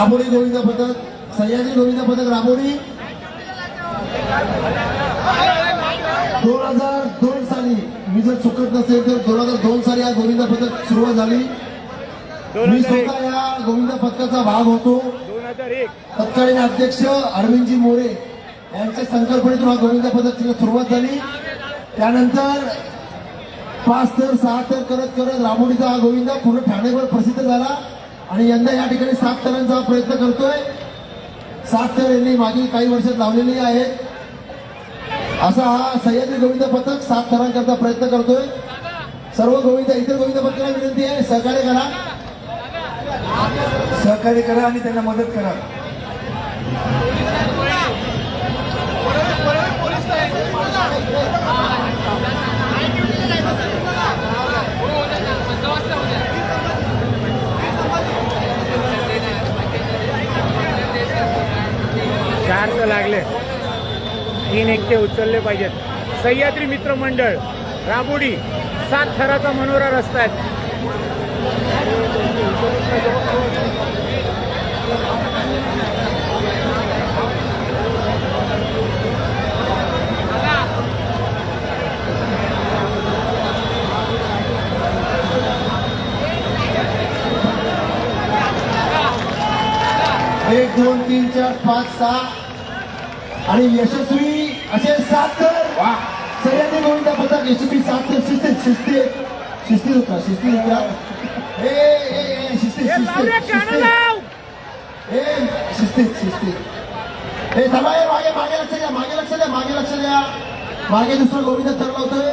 राबोरी गोविंद पथक सह्याद्री गोविंद पथक राबोरी दोन हजार दोन साली मी जर चुकत नसेल तर दोन हजार दोन साली या गोविंद पथक सुरुवात झाली. मी स्वतः या गोविंद पथकाचा भाग होतो. तत्कालीन अध्यक्ष अरविंदजी मोरे यांच्या संकल्पनेतून हा गोविंद पथकची सुरुवात झाली. त्यानंतर पाच तर सहा तर करत करत राबोडीचा हा गोविंद पूर्ण ठाणेभर प्रसिद्ध झाला. आणि यंदा या ठिकाणी सात तरांचा प्रयत्न करतोय. सात तर यांनी मागील काही वर्षात लावलेली आहेत. असा हा सह्याद्री गोविंद पथक सात थरांकरता प्रयत्न करतोय. सर्व गोविंद इतर गोविंद पथकाला विनंती आहे सहकार्य करा. सहकार्य करा आणि त्यांना मदत करा. चार तर लागले. तीन एकटे उचलले पाहिजेत. सह्याद्री मित्र मंडळ राबोडी सात थराचा मनोरा रस्ता आहे. एक दोन तीन चार पाच सहा. आणि यशस्वी असे सात सह्याद्री गोविंद पथक यशस्वी सात तर शिस्तीत शिस्तीत. शिस्तीत होता शिस्तीत होता. ए ए हे. ए थांबा मागे मागे लक्ष द्या मागे लक्ष द्या मागे लक्ष द्या. मागे दुसरं गोविंद कोण लावतोय?